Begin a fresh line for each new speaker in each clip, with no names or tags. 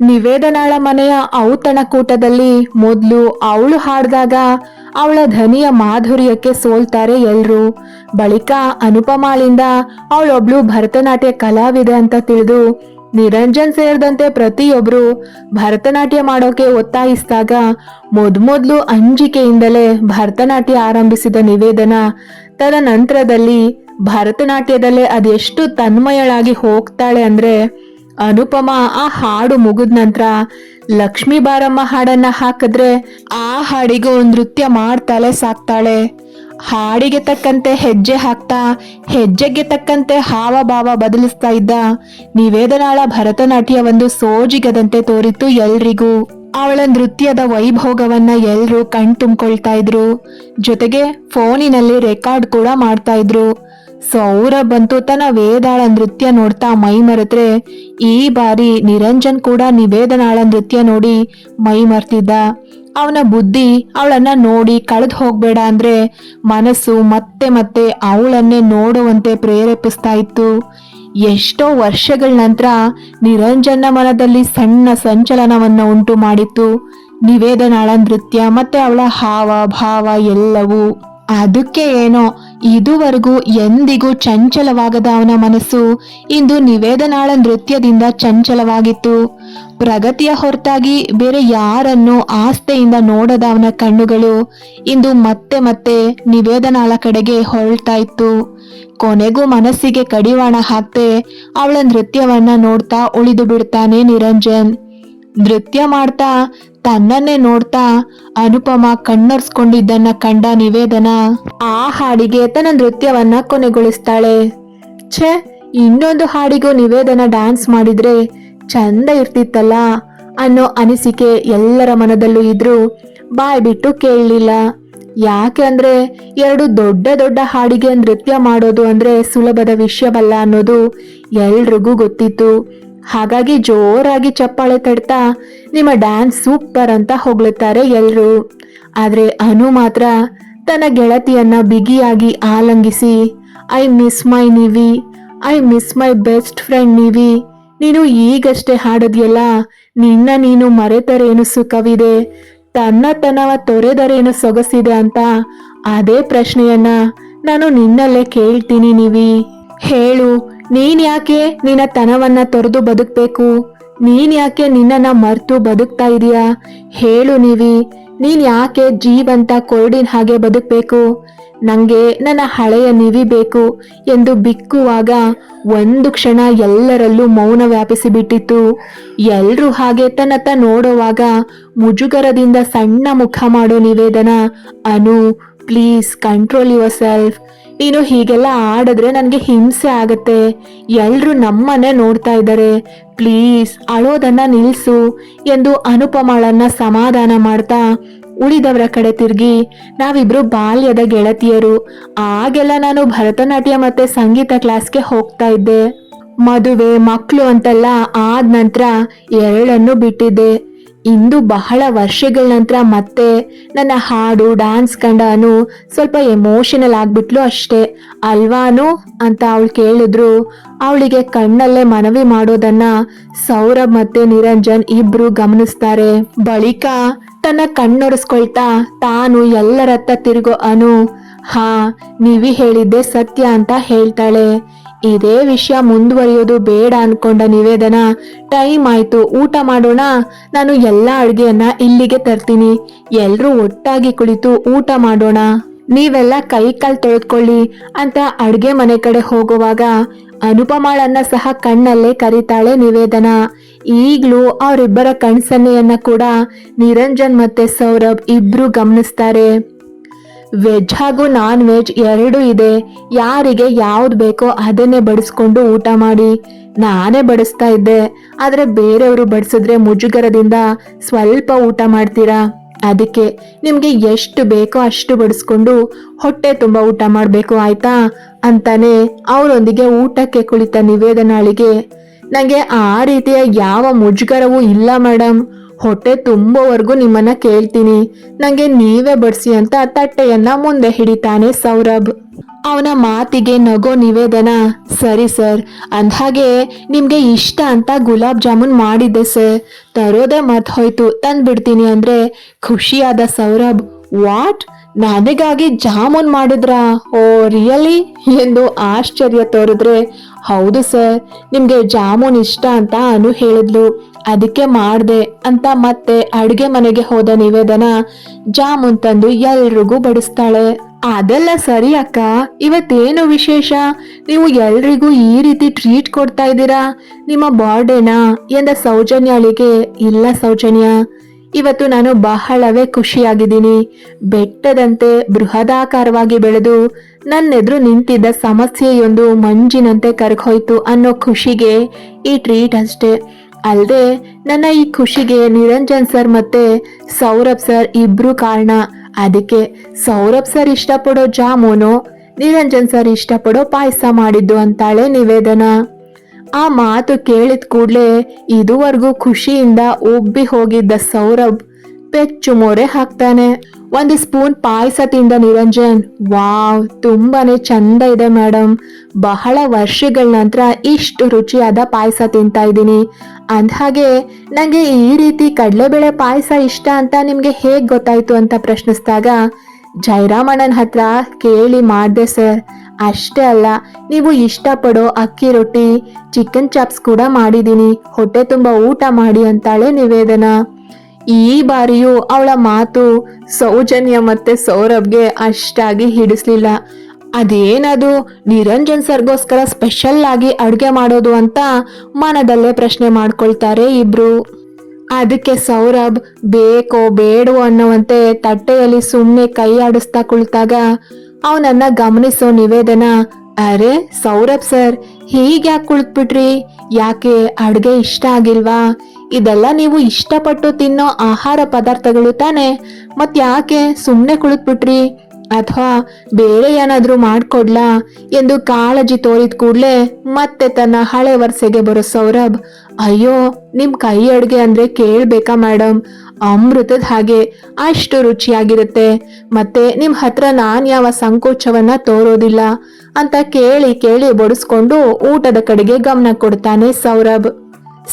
ನಿವೇದನಾಳ ಮನೆಯ ಔತಣಕೂಟದಲ್ಲಿ ಮೊದಲು ಅವಳು ಹಾಡಿದಾಗ ಅವಳ ಧನಿಯ ಮಾಧುರ್ಯಕ್ಕೆ ಸೋಲ್ತಾರೆ ಎಲ್ರು. ಬಳಿಕ ಅನುಪಮಾಳಿಂದ ಅವಳೊಬ್ಳು ಭರತನಾಟ್ಯ ಕಲಾವಿದೆ ಅಂತ ತಿಳಿದು ನಿರಂಜನ್ ಸೇರಿದಂತೆ ಪ್ರತಿಯೊಬ್ರು ಭರತನಾಟ್ಯ ಮಾಡೋಕೆ ಒತ್ತಾಯಿಸಿದಾಗ ಮೊದಮೊದಲು ಅಂಜಿಕೆಯಿಂದಲೇ ಭರತನಾಟ್ಯ ಆರಂಭಿಸಿದ ನಿವೇದನ. ತದನಂತರದಲ್ಲಿ ಭರತನಾಟ್ಯದಲ್ಲೇ ಅದೆಷ್ಟು ತನ್ಮಯಳಾಗಿ ಹೋಗ್ತಾಳೆ ಅಂದ್ರೆ ಅನುಪಮ ಆ ಹಾಡು ಮುಗಿದ ನಂತರ ಲಕ್ಷ್ಮೀ ಬಾರಮ್ಮ ಹಾಡನ್ನ ಹಾಕಿದ್ರೆ ಆ ಹಾಡಿಗೂ ನೃತ್ಯ ಮಾಡ್ತಾಳೆ ಸಾಕ್ತಾಳೆ. ಹಾಡಿಗೆ ತಕ್ಕಂತೆ ಹೆಜ್ಜೆ ಹಾಕ್ತಾ, ಹೆಜ್ಜೆಗೆ ತಕ್ಕಂತೆ ಹಾವಭಾವ ಬದಲಿಸ್ತಾ ಇದ್ದ ನಿವೇದನಾಳ ಭರತನಾಟ್ಯ ಒಂದು ಸೋಜಿಗದಂತೆ ತೋರಿತ್ತು ಎಲ್ರಿಗೂ. ಅವಳ ನೃತ್ಯದ ವೈಭೋಗವನ್ನ ಎಲ್ಲರೂ ಕಣ್ ತುಂಬಿಕೊಳ್ತಾ ಇದ್ರು. ಜೊತೆಗೆ ಫೋನಿನಲ್ಲಿ ರೆಕಾರ್ಡ್ ಕೂಡ ಮಾಡ್ತಾ ಇದ್ರು. ಸೌರಭ್ ಬಂತು ತನ್ನ ವೇದಾಳ ನೃತ್ಯ ನೋಡ್ತಾ ಮೈ ಮರೆತ್ರೆ ಈ ಬಾರಿ ನಿರಂಜನ್ ಕೂಡ ನಿವೇದನಾಳ ನೃತ್ಯ ನೋಡಿ ಮೈ ಮರ್ತಿದ್ದ. ಅವನ ಬುದ್ಧಿ ಅವಳನ್ನ ನೋಡಿ ಕಳೆದು ಹೋಗ್ಬೇಡ ಅಂದ್ರೆ ಮನಸ್ಸು ಮತ್ತೆ ಮತ್ತೆ ಅವಳನ್ನೇ ನೋಡುವಂತೆ ಪ್ರೇರೇಪಿಸ್ತಾ ಇತ್ತು. ಎಷ್ಟೋ ವರ್ಷಗಳ ನಂತರ ನಿರಂಜನ ಮನದಲ್ಲಿ ಸಣ್ಣ ಸಂಚಲನವನ್ನ ಉಂಟು ಮಾಡಿತ್ತು. ನಿವೇದನಾಳ ನೃತ್ಯ ಮತ್ತೆ ಅವಳ ಹಾವ, ಭಾವ ಎಲ್ಲವೂ. ಅದಕ್ಕೆ ಏನೋ ಇದುವರೆಗೂ ಎಂದಿಗೂ ಚಂಚಲವಾಗದ ಅವನ ಮನಸ್ಸು. ಇಂದು ನಿವೇದನಾಳ ನೃತ್ಯದಿಂದ ಚಂಚಲವಾಗಿತ್ತು. ಪ್ರಗತಿಯ ಹೊರತಾಗಿ ಬೇರೆ ಯಾರನ್ನು ಆಸ್ತೆಯಿಂದ ನೋಡದ ಅವನ ಕಣ್ಣುಗಳು ಇಂದು ಮತ್ತೆ ಮತ್ತೆ ನಿವೇದನಾಳ ಕಡೆಗೆ ಹೊರಳ್ತಾ ಇತ್ತು. ಕೊನೆಗೂ ಮನಸ್ಸಿಗೆ ಕಡಿವಾಣ ಹಾಕ್ತೆ ಅವಳ ನೃತ್ಯವನ್ನ ನೋಡ್ತಾ ಉಳಿದು ಬಿಡ್ತಾನೆ ನಿರಂಜನ್. ನೃತ್ಯ ಮಾಡ್ತಾ, ತನ್ನನ್ನೇ ನೋಡ್ತಾ, ಅನುಪಮ ಕಣ್ಣರ್ಸ್ಕೊಂಡಿದ್ದನ್ನ ಕಂಡ ನಿವೇದನ ಆ ಹಾಡಿಗೆ ತನ್ನ ನೃತ್ಯವನ್ನ ಕೊನೆಗೊಳಿಸ್ತಾಳೆ. ಛೆ, ಇನ್ನೊಂದು ಹಾಡಿಗೂ ನಿವೇದನ ಡ್ಯಾನ್ಸ್ ಮಾಡಿದ್ರೆ ಚಂದ ಇರ್ತಿತ್ತಲ್ಲ ಅನ್ನೋ ಅನಿಸಿಕೆ ಎಲ್ಲರ ಮನದಲ್ಲೂ ಇದ್ರೂ ಬಾಯ್ ಬಿಟ್ಟು ಕೇಳಲಿಲ್ಲ. ಯಾಕೆ ಅಂದ್ರೆ ಎರಡು ದೊಡ್ಡ ದೊಡ್ಡ ಹಾಡಿಗೆ ನೃತ್ಯ ಮಾಡೋದು ಅಂದ್ರೆ ಸುಲಭದ ವಿಷಯವಲ್ಲ ಅನ್ನೋದು ಎಲ್ರಿಗೂ ಗೊತ್ತಿತ್ತು. ಹಾಗಾಗಿ ಜೋರಾಗಿ ಚಪ್ಪಾಳೆ ತಡ್ತಾ ನಿಮ್ಮ ಡ್ಯಾನ್ಸ್ ಸೂಪರ್ ಅಂತ ಹೊಗಳುತ್ತಾರೆ ಎಲ್ಲರೂ ಆದರೆ ಅನು ಮಾತ್ರ ತನ್ನ ಗೆಳತಿಯನ್ನ ಬಿಗಿಯಾಗಿ ಆಲಂಗಿಸಿ, I miss my Nivi, I miss my best friend Nivi, ನೀನು ಈಗಷ್ಟೇ ಹಾಡೋದ್ಯಲ್ಲ, ನಿನ್ನ ನೀನು ಮರೆತರೇನು ಸುಖವಿದೆ ತನ್ನ ತನವ ತೊರೆದರೇನು ಸೊಗಸಿದೆ ಅಂತ ಅದೇ ಪ್ರಶ್ನೆಯನ್ನ ನಾನು ನಿನ್ನಲ್ಲೇ ಕೇಳ್ತೀನಿ ನೀವಿ. ಹೇಳು ನೀನ್ ಯಾಕೆ ನಿನ್ನ ತನವನ್ನ ತೊರೆದು ಬದುಕ್ಬೇಕು? ನೀನ್ ಯಾಕೆ ನಿನ್ನನ್ನ ಮರ್ತು ಬದುಕ್ತಾ ಇದೀಯಾ? ಹೇಳು ನೀವಿ. ನೀನ್ ಯಾಕೆ ಜೀವಂತ ಕೊರಡಿನ ಹಾಗೆ ಬದುಕ್ಬೇಕು? ನಂಗೆ ನನ್ನ ಹಳೆಯ ನಿವಿ ಬೇಕು ಎಂದು ಬಿಕ್ಕುವಾಗ ಒಂದು ಕ್ಷಣ ಎಲ್ಲರಲ್ಲೂ ಮೌನ ವ್ಯಾಪಿಸಿ ಬಿಟ್ಟಿತ್ತು ಎಲ್ರೂ ಹಾಗೆ ತನ್ನತ್ತ ನೋಡುವಾಗ ಮುಜುಗರದಿಂದ ಸಣ್ಣ ಮುಖ ಮಾಡೋ Nivedana, Anu, please control yourself ನೀನು ಹೀಗೆಲ್ಲ ಆಡಿದ್ರೆ ನನಗೆ ಹಿಂಸೆ ಆಗತ್ತೆ. ಎಲ್ಲರೂ ನಮ್ಮನ್ನೇ ನೋಡ್ತಾ ಇದ್ದಾರೆ. ಪ್ಲೀಸ್, ಅಳೋದನ್ನ ನಿಲ್ಸು ಎಂದು ಅನುಪಮಾಳನ್ನ ಸಮಾಧಾನ ಮಾಡ್ತಾ ಉಳಿದವರ ಕಡೆ ತಿರುಗಿ, ನಾವಿಬ್ರು ಬಾಲ್ಯದ ಗೆಳತಿಯರು. ಆಗೆಲ್ಲ ನಾನು ಭರತನಾಟ್ಯ ಮತ್ತೆ ಸಂಗೀತ ಕ್ಲಾಸ್ಗೆ ಹೋಗ್ತಾ ಇದ್ದೆ. ಮದುವೆ ಮಕ್ಕಳು ಅಂತೆಲ್ಲ ಆದ ನಂತರ ಎರಡನ್ನು ಬಿಟ್ಟಿದ್ದೆ. ಇಂದು ಬಹಳ ವರ್ಷಗಳ ನಂತರ ಮತ್ತೆ ನನ್ನ ಹಾಡು ಡ್ಯಾನ್ಸ್ ಕಂಡನು ಸ್ವಲ್ಪ ಎಮೋಷನಲ್ ಆಗ್ಬಿಟ್ಲು ಅಷ್ಟೇ. ಅಲ್ವಾನು ಅಂತ ಅವಳು ಕೇಳಿದ್ರು. ಅವಳಿಗೆ ಕಣ್ಣಲ್ಲೇ ಮನವಿ ಮಾಡೋದನ್ನ ಸೌರಭ್ ಮತ್ತೆ ನಿರಂಜನ್ ಇಬ್ರು ಗಮನಿಸ್ತಾರೆ. ಬಳಿಕ ತನ್ನ ಕಣ್ಣೊರೆಸ್ಕೊಳ್ತಾ ತಾನು ಎಲ್ಲರತ್ತ ತಿರುಗೋ ಅನು, ಹಾ, ನೀವಿ ಹೇಳಿದ್ದೆ ಸತ್ಯ ಅಂತ ಹೇಳ್ತಾಳೆ. ಇದೇ ವಿಷಯ ಮುಂದುವರಿಯೋದು ಬೇಡ ಅನ್ಕೊಂಡ ನಿವೇದನ, ಟೈಮ್ ಆಯ್ತು, ಊಟ ಮಾಡೋಣ. ನಾನು ಎಲ್ಲ ಅಡುಗೆಯನ್ನ ಇಲ್ಲಿಗೆ ತರ್ತೀನಿ. ಎಲ್ರೂ ಒಟ್ಟಾಗಿ ಕುಳಿತು ಊಟ ಮಾಡೋಣ. ನೀವೆಲ್ಲ ಕೈ ಕಾಲ್ ತೊಳೆದ್ಕೊಳ್ಳಿ ಅಂತ ಅಡುಗೆ ಮನೆ ಕಡೆ ಹೋಗುವಾಗ ಅನುಪಮಾಳನ್ನ ಸಹ ಕಣ್ಣಲ್ಲೇ ಕರೀತಾಳೆ ನಿವೇದನ. ಈಗ್ಲೂ ಅವರಿಬ್ಬರ ಕಣ್ಸನ್ನೆಯನ್ನ ಕೂಡ ನಿರಂಜನ್ ಮತ್ತೆ ಸೌರಭ್ ಇಬ್ರು ಗಮನಿಸ್ತಾರೆ. ವೆಜ್ ಹಾಗೂ ನಾನ್ ವೆಜ್ ಎರಡೂ ಇದೆ. ಯಾರಿಗೆ ಯಾವ್ದು ಬೇಕೋ ಅದನ್ನೇ ಬಡಿಸ್ಕೊಂಡು ಊಟ ಮಾಡಿ. ನಾನೇ ಬಡಿಸ್ತಾ ಇದ್ದೆ. ಆದರೆ ಬೇರೆಯವರು ಬಡಿಸಿದ್ರೆ ಮುಜುಗರದಿಂದ ಸ್ವಲ್ಪ ಊಟ ಮಾಡ್ತೀರಾ? ಅದಕ್ಕೆ ನಿಮಗೆ ಎಷ್ಟು ಬೇಕೋ ಅಷ್ಟು ಬಡಿಸ್ಕೊಂಡು ಹೊಟ್ಟೆ ತುಂಬ ಊಟ ಮಾಡಬೇಕು ಆಯ್ತಾ? ಅಂತಾನೆ ಅವರೊಂದಿಗೆ ಊಟಕ್ಕೆ ಕುಳಿತ ನಿವೇದನಾಳಿಗೆ ನನಗೆ ಆ ರೀತಿಯ ಯಾವ ಮುಜುಗರವೂ ಇಲ್ಲ ಮೇಡಮ್ ಹೊಟ್ಟೆ ತುಂಬೋವರೆಗೂ ನಿಮ್ಮನ್ನ ಕೇಳ್ತೀನಿ. ನಂಗೆ ನೀವೇ ಬಡಿಸಿ ಅಂತ ತಟ್ಟೆಯನ್ನ ಮುಂದೆ ಹಿಡಿತಾನೆ ಸೌರಭ್. ಅವನ ಮಾತಿಗೆ ನಗೋ ನಿವೇದನ, ಸರಿ ಸರ್, ಅಂದ್ಹಾಗೆ ನಿಮ್ಗೆ ಇಷ್ಟ ಅಂತ ಗುಲಾಬ್ ಜಾಮೂನ್ ಮಾಡಿದ್ದೆ ಸರ್. ತರೋದೇ ಮತ್ ಹೋಯ್ತು, ತಂದ್ಬಿಡ್ತೀನಿ ಅಂದ್ರೆ ಖುಷಿಯಾದ ಸೌರಭ್. ವಾಟ್? ನನಗಾಗಿ ಜಾಮೂನ್ ಮಾಡಿದ್ರಾ? Oh, really? ಎಂದು ಆಶ್ಚರ್ಯ ತೋರಿದ್ರೆ, ಹೌದು ಸರ್, ನಿಮ್ಗೆ ಜಾಮೂನ್ ಇಷ್ಟ ಅಂತ ಅನು ಹೇಳಿದ್ಲು. ಅದಕ್ಕೆ ಮಾಡ್ದೆ ಅಂತ ಮತ್ತೆ ಅಡುಗೆ ಮನೆಗೆ ಹೋದ ನಿವೇದನ ಜಾಮೂನ್ ತಂದು ಎಲ್ರಿಗೂ ಬಡಿಸ್ತಾಳೆ. ಅದೆಲ್ಲ ಸರಿ ಅಕ್ಕ, ಇವತ್ತೇನು ವಿಶೇಷ? ನೀವು ಎಲ್ರಿಗೂ ಈ ರೀತಿ ಟ್ರೀಟ್ ಕೊಡ್ತಾ ಇದ್ದೀರಾ? ನಿಮ್ಮ ಬರ್ಡೇನಾ ಎಂದ ಸೌಜನ್ಯಳಿಗೆ ಇಲ್ಲ ಸೌಜನ್ಯ. ಇವತ್ತು ನಾನು ಬಹಳವೇ ಖುಷಿಯಾಗಿದ್ದೀನಿ. ಬೆಟ್ಟದಂತೆ ಬೃಹದಾಕಾರವಾಗಿ ಬೆಳೆದು ನನ್ನೆದುರು ನಿಂತಿದ್ದ ಸಮಸ್ಯೆಯೊಂದು ಮಂಜಿನಂತೆ ಕರಗೋಯ್ತು ಅನ್ನೋ ಖುಷಿಗೆ ಈ ಟ್ರೀಟ್ ಅಷ್ಟೇ. ಅಲ್ಲದೆ ನನ್ನ ಈ ಖುಷಿಗೆ ನಿರಂಜನ್ ಸರ್ ಮತ್ತೆ ಸೌರಭ್ ಸರ್ ಇಬ್ರು ಕಾರಣ. ಅದಕ್ಕೆ ಸೌರಭ್ ಸರ್ ಇಷ್ಟಪಡೋ ಜಾಮೂನು ನಿರಂಜನ್ ಸರ್ ಇಷ್ಟಪಡೋ ಪಾಯಸ ಮಾಡಿದ್ದು ಅಂತಾಳೆ ನಿವೇದನ. ಆ ಮಾತು ಕೇಳಿದ ಕೂಡಲೇ ಇದುವರೆಗೂ ಖುಷಿಯಿಂದ ಉಬ್ಬಿ ಹೋಗಿದ್ದ ಸೌರಭ್ ಪೆಚ್ಚು ಮೊರೆ ಹಾಕ್ತಾನೆ. ಒಂದು ಸ್ಪೂನ್ ಪಾಯಸ ತಿಂದ ನಿರಂಜನ್. ವಾವ್, ತುಂಬಾನೇ ಚಂದ ಇದೆ ಮೇಡಮ್ ಬಹಳ ವರ್ಷಗಳ ನಂತರ ಇಷ್ಟು ರುಚಿಯಾದ ಪಾಯಸ ತಿಂತಾ ಇದ್ದೀನಿ. ಅಂದ್ಹಾಗೆ ನನಗೆ ಈ ರೀತಿ ಕಡಲೆಬೇಳೆ ಪಾಯಸ ಇಷ್ಟ ಅಂತ ನಿಮಗೆ ಹೇಗೆ ಗೊತ್ತಾಯಿತು ಅಂತ ಪ್ರಶ್ನಿಸಿದಾಗ, ಜೈರಾಮಣ್ಣನ ಹತ್ರ ಕೇಳಿ ಮಾಡಿದೆ ಸರ್. ಅಷ್ಟೇ ಅಲ್ಲ, ನೀವು ಇಷ್ಟಪಡೋ ಅಕ್ಕಿ ರೊಟ್ಟಿ, ಚಿಕನ್ ಚಾಪ್ಸ್ ಕೂಡ ಮಾಡಿದ್ದೀನಿ. ಹೊಟ್ಟೆ ತುಂಬ ಊಟ ಮಾಡಿ ಅಂತಾಳೆ ನಿವೇದನ. ಈ ಬಾರಿಯೂ ಅವಳ ಮಾತು ಸೌಜನ್ಯ ಮತ್ತೆ ಸೌರಭ್ಗೆ ಅಷ್ಟಾಗಿ ಹಿಡಿಸ್ಲಿಲ್ಲ. ಅದೇನದು? ನಿರಂಜನ್ ಸರ್ಗೋಸ್ಕರ ಸ್ಪೆಷಲ್ ಆಗಿ ಅಡುಗೆ ಮಾಡೋದು ಅಂತ ಮನದಲ್ಲೇ ಪ್ರಶ್ನೆ ಮಾಡ್ಕೊಳ್ತಾರೆ ಇಬ್ರು. ಅದಕ್ಕೆ ಸೌರಭ್, ಬೇಕೋ ಬೇಡವೋ ಅನ್ನುವಂತೆ ತಟ್ಟೆಯಲ್ಲಿ ಸುಮ್ಮನೆ ಕೈ ಆಡಿಸ್ತಾ ಕುಳಿತಾಗ ಅವನನ್ನ ಗಮನಿಸೋ ನಿವೇದನ, ಅರೆ ಸೌರಭ್ ಸರ್, ಹೀಗ್ಯಾಕೆ ಕುಳಿತ್ಬಿಟ್ರಿ? ಯಾಕೆ ಅಡುಗೆ ಇಷ್ಟ ಆಗಿಲ್ವಾ? ಇದೆಲ್ಲ ನೀವು ಇಷ್ಟಪಟ್ಟು ತಿನ್ನೋ ಆಹಾರ ಪದಾರ್ಥಗಳು ತಾನೆ. ಮತ್ ಯಾಕೆ ಸುಮ್ಮನೆ ಕುಳಿತ್ಬಿಟ್ರಿ? ಅಥವಾ ಬೇರೆ ಏನಾದರೂ ಮಾಡಿಕೊಡ್ಲಾ? ಎಂದು ಕಾಳಜಿ ತೋರಿದ ಕೂಡಲೇ ಮತ್ತೆ ತನ್ನ ಹಳೆ ವರ್ಷೆಗೆ ಬರೋ ಸೌರಭ್, ಅಯ್ಯೋ ನಿಮ್ಮ ಕೈ ಅಡುಗೆ ಅಂದ್ರೆ ಕೇಳಬೇಕಾ ಮೇಡಮ್ ಅಮೃತದ ಹಾಗೆ, ಅಷ್ಟು ರುಚಿಯಾಗಿರುತ್ತೆ. ಮತ್ತೆ ನಿಮ್ಮ ಹತ್ರ ನಾನು ಯಾವ ಸಂಕೋಚವನ್ನ ತೋರೋದಿಲ್ಲ ಅಂತ ಕೇಳಿ ಕೇಳಿ ಬಡಿಸ್ಕೊಂಡು ಊಟದ ಕಡೆಗೆ ಗಮನ ಕೊಡ್ತಾನೆ ಸೌರಭ್.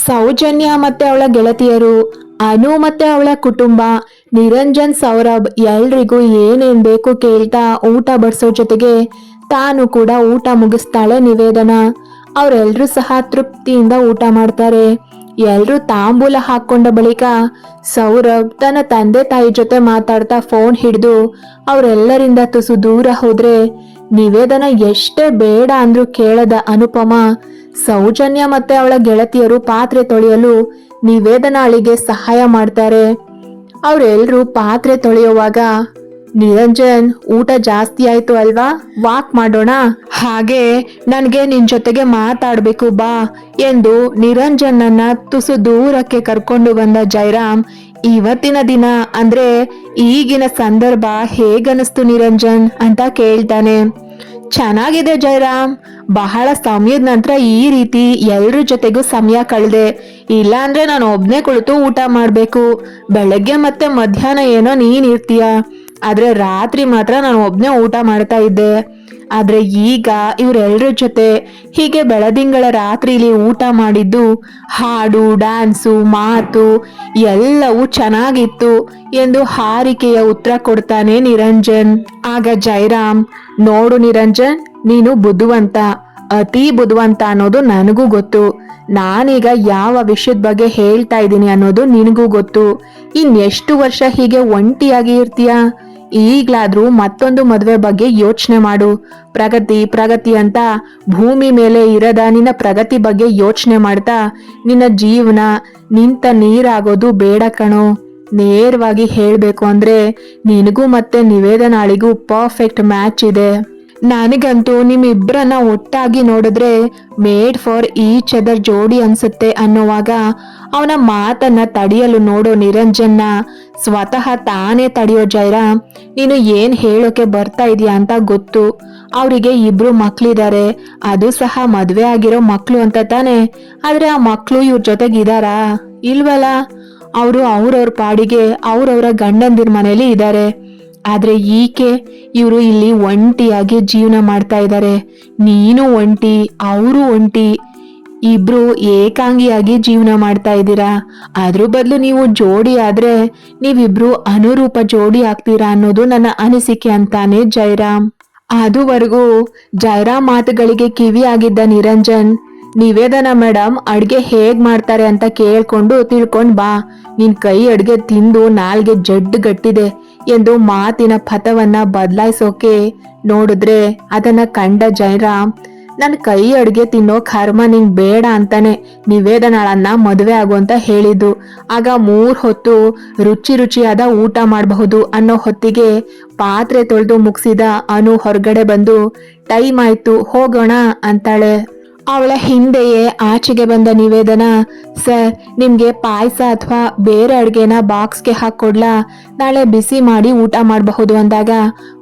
ಸೌಜನ್ಯ ಮತ್ತೆ ಅವಳ ಗೆಳತಿಯರು, ಅನು ಮತ್ತೆ ಅವಳ ಕುಟುಂಬ, ನಿರಂಜನ್ ಸೌರಭ್ ಎಲ್ರಿಗೂ ಏನೇನ್ ಬೇಕು ಕೇಳ್ತಾ ಊಟ ಬಡಿಸೋ ಜೊತೆಗೆ ತಾನು ಕೂಡ ಊಟ ಮುಗಿಸ್ತಾಳೆ ನಿವೇದನ. ಅವರೆಲ್ಲರೂ ಸಹ ತೃಪ್ತಿಯಿಂದ ಊಟ ಮಾಡ್ತಾರೆ. ಎಲ್ಲರೂ ತಾಂಬೂಲ ಹಾಕೊಂಡ ಬಳಿಕ ಸೌರಭ್ ತನ್ನ ತಂದೆ ತಾಯಿ ಜೊತೆ ಮಾತಾಡ್ತಾ ಫೋನ್ ಹಿಡಿದು ಅವರೆಲ್ಲರಿಂದ ತುಸು ದೂರ ಹೋದ್ರೆ ನಿವೇದನ ಎಷ್ಟೇ ಬೇಡ ಅಂದ್ರೂ ಕೇಳದ ಅನುಪಮ ಸೌಜನ್ಯ ಮತ್ತೆ ಅವಳ ಗೆಳತಿಯರು ಪಾತ್ರೆ ತೊಳೆಯಲು ನಿವೇದನಾಳಿಗೆ ಸಹಾಯ ಮಾಡ್ತಾರೆ. ಅವರೆಲ್ಲರೂ ಪಾತ್ರೆ ತೊಳೆಯುವಾಗ, ನಿರಂಜನ್, ಊಟ ಜಾಸ್ತಿ ಆಯ್ತು ಅಲ್ವಾ? ವಾಕ್ ಮಾಡೋಣ? ಹಾಗೆ ನನಗೆ ನಿನ್ ಜೊತೆಗೆ ಮಾತಾಡ್ಬೇಕು ಬಾ ಎಂದು ನಿರಂಜನ್ನನ್ನ ತುಸು ದೂರಕ್ಕೆ ಕರ್ಕೊಂಡು ಬಂದ ಜೈರಾಮ್, ಇವತ್ತಿನ ದಿನ ಅಂದ್ರೆ ಈಗಿನ ಸಂದರ್ಭ ಹೇಗನಿಸ್ತು ನಿರಂಜನ್? ಅಂತ ಕೇಳ್ತಾನೆ. ಚೆನ್ನಾಗಿದೆ ಜಯರಾಮ್ ಬಹಳ ಸಮಯದ ನಂತರ ಈ ರೀತಿ ಎಲ್ರ ಜೊತೆಗೂ ಸಮಯ ಕಳೆದೆ. ಇಲ್ಲ ಅಂದ್ರೆ ನಾನು ಒಬ್ನೇ ಕುಳಿತು ಊಟ ಮಾಡಬೇಕು. ಬೆಳಗ್ಗೆ ಮತ್ತೆ ಮಧ್ಯಾಹ್ನ ಏನೋ ನೀನ್ ಇರ್ತೀಯ. ಆದ್ರೆ ರಾತ್ರಿ ಮಾತ್ರ ನಾನು ಒಬ್ನೇ ಊಟ ಮಾಡ್ತಾ ಇದ್ದೆ. ಆದ್ರೆ ಈಗ ಇವರೆಲ್ಲರ ಜೊತೆ ಹೀಗೆ ಬೆಳದಿಂಗಳ ರಾತ್ರಿಲಿ ಊಟ ಮಾಡಿದ್ದು, ಹಾಡು, ಡ್ಯಾನ್ಸು, ಮಾತು ಎಲ್ಲವೂ ಚೆನ್ನಾಗಿತ್ತು ಎಂದು ಹಾರಿಕೆಯ ಉತ್ತರ ಕೊಡ್ತಾನೆ ನಿರಂಜನ್. ಆಗ ಜೈರಾಮ್, ನೋಡು ನಿರಂಜನ್, ನೀನು ಬುದ್ಧಿವಂತ. ಅತಿ ಬುದ್ಧವಂತ ಅನ್ನೋದು ನನಗೂ ಗೊತ್ತು. ನಾನೀಗ ಯಾವ ವಿಷಯದ ಬಗ್ಗೆ ಹೇಳ್ತಾ ಇದ್ದೀನಿ ಅನ್ನೋದು ನಿನಗೂ ಗೊತ್ತು. ಇನ್ನೆಷ್ಟು ವರ್ಷ ಹೀಗೆ ಒಂಟಿಯಾಗಿ ಇರ್ತೀಯ? ಈಗ್ಲಾದ್ರೂ ಮತ್ತೊಂದು ಮದುವೆ ಬಗ್ಗೆ ಯೋಚನೆ ಮಾಡು. ಪ್ರಗತಿ ಪ್ರಗತಿ ಅಂತ ಭೂಮಿ ಮೇಲೆ ಇರದ ನಿನ್ನ ಪ್ರಗತಿ ಬಗ್ಗೆ ಯೋಚನೆ ಮಾಡ್ತಾ, ನಿನ್ನ ಜೀವನ, ನಿಂತ ನೀರಾಗೋದು ಬೇಡ ಕಣೋ. ನೇರವಾಗಿ ಹೇಳಬೇಕು ಅಂದ್ರೆ ನಿನಗೂ ಮತ್ತೆ ನಿವೇದನಾಳಿಗೂ ಪರ್ಫೆಕ್ಟ್ ಮ್ಯಾಚ್ ಇದೆ. ನನಗಂತೂ ನಿಮ್ಮಿಬ್ಬರನ್ನ ಒಟ್ಟಾಗಿ ನೋಡಿದ್ರೆ ಮೇಡ್ ಫಾರ್ ಈಚ್ ಅದರ್ ಜೋಡಿ ಅನ್ಸುತ್ತೆ ಅನ್ನೋವಾಗ ಅವನ ಮಾತನ್ನ ತಡೆಯಲು ನೋಡೋ ನಿರಂಜನ್ನ. ಸ್ವತಃ ತಾನೇ ತಡೆಯೋ ಜೈರಾಮ್ ನೀನು ಏನ್ ಹೇಳೋಕೆ ಬರ್ತಾ ಇದೆಯಾ ಅಂತ ಗೊತ್ತು. ಅವರಿಗೆ ಇಬ್ರು ಮಕ್ಳಿದ್ದಾರೆ ಅದು ಸಹ ಮದುವೆ ಆಗಿರೋ ಮಕ್ಕಳು ಅಂತ ತಾನೆ. ಆದ್ರೆ ಆ ಮಕ್ಕಳು ಇವ್ರ ಜೊತೆಗಿದಾರಾ ಇಲ್ವಲ್ಲ? ಅವರು ಅವ್ರವ್ರ ಪಾಡಿಗೆ ಅವ್ರವ್ರ ಗಂಡಂದಿರ ಮನೇಲಿ ಇದ್ದಾರೆ ಆದ್ರೆ ಈಕೆ, ಇವರು ಇಲ್ಲಿ ಒಂಟಿಯಾಗಿ ಜೀವನ ಮಾಡ್ತಾ ಇದ್ದಾರೆ ನೀನು ಒಂಟಿ, ಅವರು ಒಂಟಿ. ಇಬ್ರು ಏಕಾಂಗಿಯಾಗಿ ಜೀವನ ಮಾಡ್ತಾ ಇದ್ದೀರಾ? ಅದ್ರ ಬದಲು ನೀವು ಜೋಡಿ ಆದ್ರೆ ನೀವಿಬ್ರು ಅನುರೂಪ ಜೋಡಿ ಆಗ್ತೀರಾ ಅನ್ನೋದು ನನ್ನ ಅನಿಸಿಕೆ ಅಂತಾನೆ ಜೈರಾಮ್. ಅದುವರೆಗೂ ಜೈರಾಮ್ ಮಾತುಗಳಿಗೆ ಕಿವಿಯಾಗಿದ್ದ ನಿರಂಜನ್, ನಿವೇದನ ಮೇಡಮ್ ಅಡ್ಗೆ ಹೇಗ್ ಮಾಡ್ತಾರೆ ಅಂತ ಕೇಳ್ಕೊಂಡು ತಿಳ್ಕೊಂಡ್ ಬಾ. ನಿನ್ ಕೈ ಅಡ್ಗೆ ತಿಂದು ನಾಲ್ಗೆ ಜಡ್ಡು ಗಟ್ಟಿದೆ ಎಂದು ಮಾತಿನ ಪಥವನ್ನ ಬದಲಾಯಿಸೋಕೆ ನೋಡಿದ್ರೆ ಅದನ್ನ ಕಂಡ ಜಯರಾಮ್ ನನ್ ಕೈ ಅಡುಗೆ ತಿನ್ನೋ ಕರ್ಮ ನಿಂಗ್ ಬೇಡ ಅಂತಾನೆ ನಿವೇದನಾಳನ್ನ ಮದುವೆ ಆಗು ಅಂತ ಹೇಳಿದ್ದು. ಆಗ ಮೂರ್ ಹೊತ್ತು ರುಚಿ ರುಚಿಯಾದ ಊಟ ಮಾಡಬಹುದು ಅನ್ನೋ ಹೊತ್ತಿಗೆ ಪಾತ್ರೆ ತೊಳೆದು ಮುಗಿಸಿದ ಅನು ಹೊರಗಡೆ ಬಂದು, ಟೈಮ್ ಆಯ್ತು, ಹೋಗೋಣ ಅಂತಾಳೆ. ಅವಳ ಹಿಂದೆಯೇ ಆಚೆಗೆ ಬಂದ ನಿವೇದನ, ಸರ್, ನಿಮ್ಗೆ ಪಾಯಸ ಅಥವಾ ಬೇರೆ ಅಡುಗೆನ ಬಾಕ್ಸ್ಗೆ ಹಾಕೊಡ್ಲಾ? ನಾಳೆ ಬಿಸಿ ಮಾಡಿ ಊಟ ಮಾಡಬಹುದು ಅಂದಾಗ,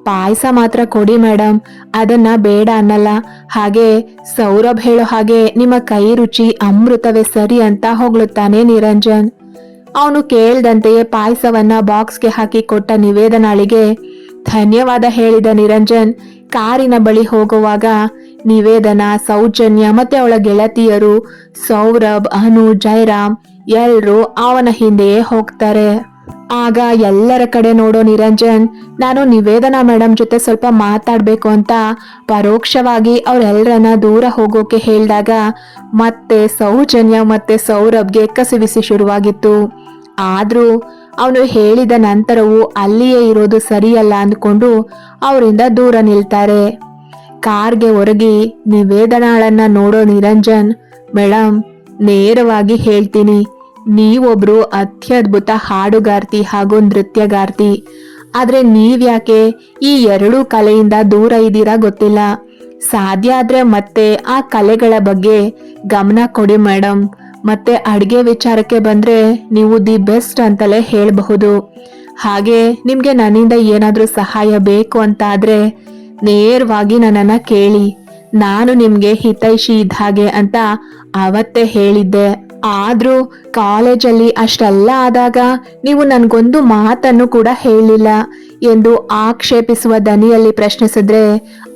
ಪಾಯಸ ಮಾತ್ರ ಕೊಡಿ ಮೇಡಮ್ ಅದನ್ನ ಬೇಡ ಅನ್ನಲ್ಲ. ಹಾಗೆ ಸೌರಭ್ ಹೇಳೋ ಹಾಗೆ ನಿಮ್ಮ ಕೈ ರುಚಿ ಅಮೃತವೇ ಸರಿ ಅಂತ ಹೊಗಳುತ್ತಾನೆ ನಿರಂಜನ್. ಅವನು ಕೇಳ್ದಂತೆಯೇ ಪಾಯಸವನ್ನ ಬಾಕ್ಸ್ಗೆ ಹಾಕಿ ಕೊಟ್ಟ ನಿವೇದನಾಳಿಗೆ, ಧನ್ಯವಾದ ಹೇಳಿದ ನಿರಂಜನ್, ಕಾರಿನ ಬಳಿ ಹೋಗುವಾಗ ನಿವೇದನ, ಸೌಜನ್ಯ ಮತ್ತೆ ಅವಳ ಗೆಳತಿಯರು ಸೌರಭ್, ಅನು ಜಯರಾಮ್ ಎಲ್ಲರೂ ಅವನ ಹಿಂದೆಯೇ ಹೋಗ್ತಾರೆ. ಆಗ ಎಲ್ಲರ ಕಡೆ ನೋಡೋ ನಿರಂಜನ್, ನಾನು ನಿವೇದನಾ ಮೇಡಮ್ ಜೊತೆ ಸ್ವಲ್ಪ ಮಾತಾಡಬೇಕು ಅಂತ ಪರೋಕ್ಷವಾಗಿ ಅವರೆಲ್ಲರನ್ನ ದೂರ ಹೋಗೋಕೆ ಹೇಳಿದಾಗ ಮತ್ತೆ ಸೌಜನ್ಯ ಮತ್ತೆ ಸೌರಭ್ಗೆ ಕಸಿವಿಸಿ ಶುರುವಾಗಿತ್ತು. ಆದರೂ ಅವನು ಹೇಳಿದ ನಂತರವೂ ಅಲ್ಲಿಯೇ ಇರೋದು ಸರಿಯಲ್ಲ ಅಂದ್ಕೊಂಡು ಅವರಿಂದ ದೂರ ನಿಲ್ತಾರೆ. ಕಾರ್ಗೆ ಹೊರಗಿ ನಿವೇದನಾಳನ್ನ ನೋಡೋ ನಿರಂಜನ್ ಮೇಡಮ್ ನೇರವಾಗಿ ಹೇಳ್ತೀನಿ. ನೀವೊಬ್ರು ಅತ್ಯದ್ಭುತ ಹಾಡುಗಾರ್ತಿ ಹಾಗೂ ನೃತ್ಯಗಾರ್ತಿ. ಆದ್ರೆ ನೀವ್ಯಾಕೆ ಈ ಎರಡೂ ಕಲೆಯಿಂದ ದೂರ ಇದ್ದೀರಾ ಗೊತ್ತಿಲ್ಲ. ಸಾಧ್ಯ ಆದ್ರೆ ಮತ್ತೆ ಆ ಕಲೆಗಳ ಬಗ್ಗೆ ಗಮನ ಕೊಡಿ ಮೇಡಮ್ ಮತ್ತೆ ಅಡುಗೆ ವಿಚಾರಕ್ಕೆ ಬಂದ್ರೆ ನೀವು ದಿ ಬೆಸ್ಟ್ ಅಂತಲೇ ಹೇಳಬಹುದು. ಹಾಗೆ ನಿಮ್ಗೆ ನನ್ನಿಂದ ಏನಾದರೂ ಸಹಾಯ ಬೇಕು ಅಂತ ಆದ್ರೆ ನೇರವಾಗಿ ನನ್ನನ್ನ ಕೇಳಿ, ನಾನು ನಿಮ್ಗೆ ಹಿತೈಷಿ ಇದ್ದ ಹಾಗೆ ಅಂತ ಅವತ್ತೇ ಹೇಳಿದ್ದೆ. ಆದ್ರೂ ಕಾಲೇಜಲ್ಲಿ ಅಷ್ಟೆಲ್ಲ ಆದಾಗ ನೀವು ನನಗೊಂದು ಮಾತನ್ನು ಕೂಡ ಹೇಳಿಲ್ಲ ಎಂದು ಆಕ್ಷೇಪಿಸುವ ದನಿಯಲ್ಲಿ ಪ್ರಶ್ನಿಸಿದ್ರೆ,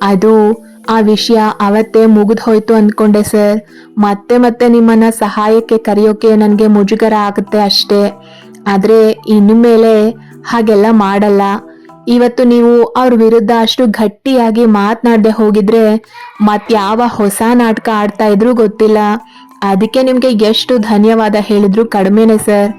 ಅದು ಆ ವಿಷಯ ಅವತ್ತೇ ಮುಗಿದು ಹೋಯ್ತು ಅಂದ್ಕೊಂಡೆ ಸರ್. ಮತ್ತೆ ಮತ್ತೆ ನಿಮ್ಮನ್ನ ಸಹಾಯಕ್ಕೆ ಕರೆಯೋಕೆ ನನಗೆ ಮುಜುಗರ ಆಗುತ್ತೆ ಅಷ್ಟೇ. ಆದ್ರೆ ಇನ್ನು ಮೇಲೆ ಹಾಗೆಲ್ಲ ಮಾಡಲ್ಲ. ಇವತ್ತು ನೀವು ಅವ್ರ ವಿರುದ್ಧ ಅಷ್ಟು ಗಟ್ಟಿಯಾಗಿ ಮಾತನಾಡದೆ ಹೋಗಿದ್ರೆ ಮತ್ಯಾವ ಹೊಸ ನಾಟಕ ಆಡ್ತಾ ಇದ್ರು ಗೊತ್ತಿಲ್ಲ. ಅದಕ್ಕೆ ನಿಮ್ಗೆ ಎಷ್ಟು ಧನ್ಯವಾದ ಹೇಳಿದ್ರು ಕಡಿಮೆನೆ ಸರ್.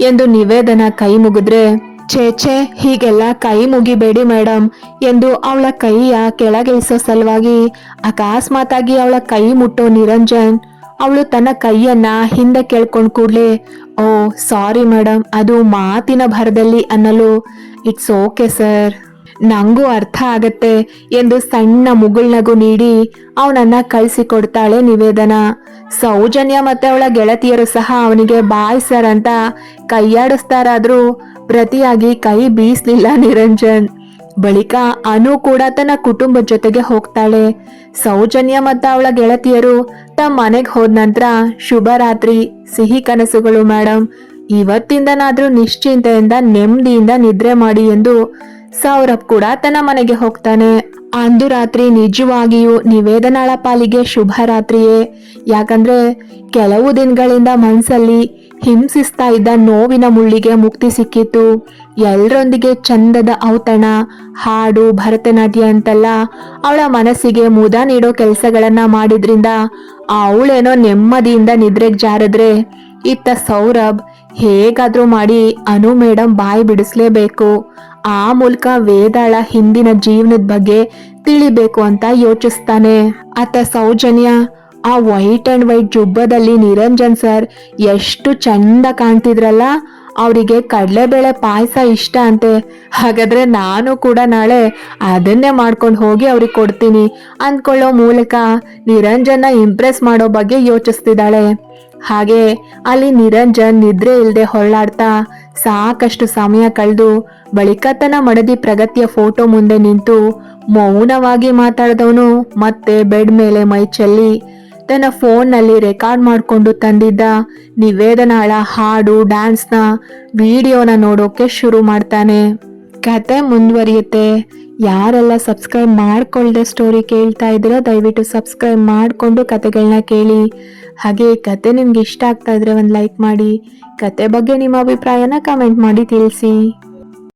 ಎಂದು ನಿವೇದನ ಕೈ ಮುಗಿದ್ರೆ, ಛೇ ಛೇ, ಹೀಗೆಲ್ಲ ಕೈ ಮುಗಿಬೇಡಿ ಮೇಡಮ್ ಎಂದು ಅವಳ ಕೈಯ ಕೆಳಗಿಳಿಸೋ ಸಲುವಾಗಿ ಅಕಸ್ಮಾತಾಗಿ ಅವಳ ಕೈ ಮುಟ್ಟೋ ನಿರಂಜನ್ ಅವಳು ತನ್ನ ಕೈಯನ್ನ ಹಿಂದೆ ಕೇಳ್ಕೊಂಡ್ ಕೂಡ್ಲೆ, ಓ, ಸಾರಿ ಮೇಡಮ್ ಅದು ಮಾತಿನ ಭರದಲ್ಲಿ ಅನ್ನಲು. It's okay sir. ನಂಗೂ ಅರ್ಥ ಆಗತ್ತೆ ಎಂದು ಸಣ್ಣ ಮುಗುಳ್ನಗು ನೀಡಿ ಅವನನ್ನ ಕಳಿಸಿಕೊಡ್ತಾಳೆ ನಿವೇದನ. ಸೌಜನ್ಯ ಮತ್ತೆ ಅವಳ ಗೆಳತಿಯರು ಸಹ ಅವನಿಗೆ, ಬಾಯ್ ಸರ್ ಅಂತ ಕೈಯಾಡಿಸ್ತಾರಾದ್ರೂ ಪ್ರತಿಯಾಗಿ ಕೈ ಬೀಸ್ಲಿಲ್ಲ ನಿರಂಜನ್. ಬಳಿಕ ಅನು ಕೂಡ ತನ್ನ ಕುಟುಂಬ ಜೊತೆಗೆ ಹೋಗ್ತಾಳೆ. ಸೌಜನ್ಯ ಮತ್ತು ಅವಳ ಗೆಳತಿಯರು ತಮ್ಮ ಮನೆಗೆ ಹೋದ ನಂತರ, ಶುಭರಾತ್ರಿ, ಸಿಹಿ ಕನಸುಗಳು ಮೇಡಮ್ ಇವತ್ತಿಂದನಾದ್ರೂ ನಿಶ್ಚಿಂತೆಯಿಂದ ನೆಮ್ಮದಿಯಿಂದ ನಿದ್ರೆ ಮಾಡಿ ಎಂದು ಸೌರಭ್ ಕೂಡ ತನ್ನ ಮನೆಗೆ ಹೋಗ್ತಾನೆ. ಅಂದು ರಾತ್ರಿ ನಿಜವಾಗಿಯೂ ನಿವೇದನಾಳ ಪಾಲಿಗೆ ಶುಭ ರಾತ್ರಿಯೇ. ಯಾಕಂದ್ರೆ ಕೆಲವು ದಿನಗಳಿಂದ ಮನಸ್ಸಲ್ಲಿ ಹಿಂಸಿಸ್ತಾ ಇದ್ದ ನೋವಿನ ಮುಳ್ಳಿಗೆ ಮುಕ್ತಿ ಸಿಕ್ಕಿತ್ತು. ಎಲ್ಲರೊಂದಿಗೆ ಚಂದದ ಔತಣ, ಹಾಡು, ಭರತನಾಟ್ಯ ಅಂತೆಲ್ಲ ಅವಳ ಮನಸ್ಸಿಗೆ ಮುದ ನೀಡೋ ಕೆಲಸಗಳನ್ನ ಮಾಡಿದ್ರಿಂದ ಅವಳೇನೋ ನೆಮ್ಮದಿಯಿಂದ ನಿದ್ರೆಗೆ ಜಾರಿದ್ರೆ ಇತ್ತ ಸೌರಭ್ ಹೇಗಾದ್ರೂ ಮಾಡಿ ಅನು ಮೇಡಮ್ ಬಾಯಿ ಬಿಡಿಸ್ಲೇಬೇಕು. ಆ ಮೂಲಕ ವೇದಾಳ ಹಿಂದಿನ ಜೀವನದ ಬಗ್ಗೆ ತಿಳಿಬೇಕು ಅಂತ ಯೋಚಿಸ್ತಾನೆ. ಆತ ಸೌಜನ್ಯ, ಆ ವೈಟ್ ಅಂಡ್ ವೈಟ್ ಜುಬ್ಬದಲ್ಲಿ ನಿರಂಜನ್ ಸರ್ ಎಷ್ಟು ಚಂದ ಕಾಣ್ತಿದ್ರಲ್ಲ. ಅವರಿಗೆ ಕಡಲೆಬೇಳೆ ಪಾಯಸ ಇಷ್ಟ ಅಂತೆ. ಹಾಗಾದ್ರೆ ನಾನು ಕೂಡ ನಾಳೆ ಅದನ್ನೇ ಮಾಡ್ಕೊಂಡು ಹೋಗಿ ಅವ್ರಿಗೆ ಕೊಡ್ತೀನಿ ಅಂದ್ಕೊಳ್ಳೋ ಮೂಲಕ ನಿರಂಜನ ಇಂಪ್ರೆಸ್ ಮಾಡೋ ಬಗ್ಗೆ ಯೋಚಿಸ್ತಿದ್ದಾಳೆ. ಹಾಗೆ ಅಲ್ಲಿ ನಿರಂಜನ್ ನಿದ್ರೆ ಇಲ್ಲದೆ ಹೊರಳಾಡ್ತಾ ಸಾಕಷ್ಟು ಸಮಯ ಕಳೆದು ಬಳಿಕ ತನ್ನ ಮಡದಿ ಪ್ರಗತಿಯ ಫೋಟೋ ಮುಂದೆ ನಿಂತು ಮೌನವಾಗಿ ಮಾತಾಡಿದವನು ಮತ್ತೆ ಬೆಡ್ ಮೇಲೆ ಮೈ ಚೆಲ್ಲಿ ತನ್ನ ಫೋನ್ನಲ್ಲಿ ರೆಕಾರ್ಡ್ ಮಾಡಿಕೊಂಡು ತಂದಿದ್ದ ನಿವೇದನಾಳ ಹಾಡು ಡ್ಯಾನ್ಸ್ನ ವಿಡಿಯೋನ ನೋಡೋಕೆ ಶುರು ಮಾಡ್ತಾನೆ. ಕತೆ ಮುಂದುವರಿಯುತ್ತೆ. ಯಾರೆಲ್ಲ ಸಬ್ಸ್ಕ್ರೈಬ್ ಮಾಡ್ಕೊಳ್ಳದೆ ಸ್ಟೋರಿ ಕೇಳ್ತಾ ಇದ್ರೆ ದಯವಿಟ್ಟು ಸಬ್ಸ್ಕ್ರೈಬ್ ಮಾಡಿಕೊಂಡು ಕತೆಗಳನ್ನ ಕೇಳಿ. ಹಾಗೆ ಈ ಕತೆ ನಿಮ್ಗೆ ಇಷ್ಟ ಆಗ್ತಾ ಇದ್ರೆ ಒಂದು ಲೈಕ್ ಮಾಡಿ. ಕತೆ ಬಗ್ಗೆ ನಿಮ್ಮ ಅಭಿಪ್ರಾಯನ ಕಮೆಂಟ್ ಮಾಡಿ ತಿಳಿಸಿ.